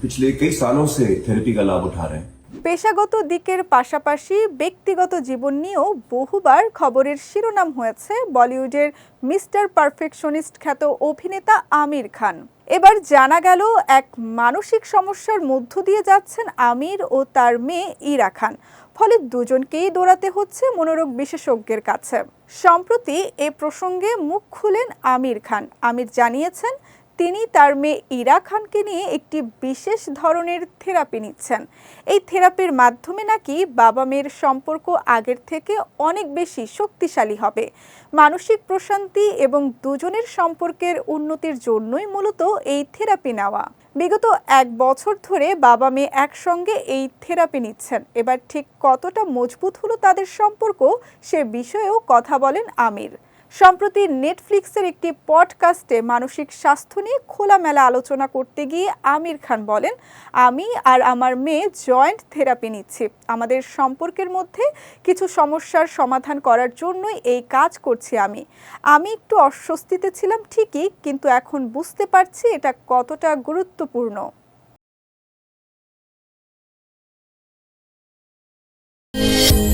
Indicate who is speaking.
Speaker 1: पिछले कई सालों से थेरेपी का लाभ उठा रहे हैं
Speaker 2: পেশাগত দিকের পাশাপাশি ব্যক্তিগত জীবন নিয়েও বহুবার খবরের শিরোনাম হয়েছে বলিউডের মিস্টার পারফেকশনিস্ট খ্যাত অভিনেতা আমির খান এবার জানা গেল এক মানসিক সমস্যার মধ্য দিয়ে যাচ্ছেন আমির ও তার মেয়ে ইরা খান ফলে দুজনকেই দৌড়াতে হচ্ছে মনোরোগ বিশেষজ্ঞের কাছে সম্প্রতি এ প্রসঙ্গে মুখ খুলেন আমির খান আমির জানিয়েছেন তিনি তার মেয়ে ইরা খানকে নিয়ে একটি বিশেষ ধরনের থেরাপি নিচ্ছেন। এই থেরাপির মাধ্যমে নাকি বাবা মেয়ের সম্পর্ক আগের থেকে অনেক বেশি শক্তিশালী হবে। মানসিক প্রশান্তি এবং দুজনের সম্পর্কের উন্নতির জন্যই মূলত এই থেরাপি নেওয়া। বিগত এক বছর ধরে বাবা মেয়ে একসঙ্গে এই থেরাপি নিচ্ছেন। এবার ঠিক কতটা মজবুত হলো তাদের সম্পর্ক সে বিষয়েও কথা বলেন আমির। সম্প্রতি নেটফ্লিক্সের একটি পডকাস্টে মানসিক স্বাস্থ্য নিয়ে খোলামেলা আলোচনা করতে গিয়ে আমির খান বলেন, আমি আর আমার মেয়ে জয়েন্ট থেরাপি নিচ্ছি আমাদের সম্পর্কের মধ্যে কিছু সমস্যার সমাধান করার জন্যই এই কাজ করছি আমি আমি একটু অস্বস্তিতে ছিলাম ঠিকই, কিন্তু এখন বুঝতে পারছি এটা কতটা গুরুত্বপূর্ণ Thank you.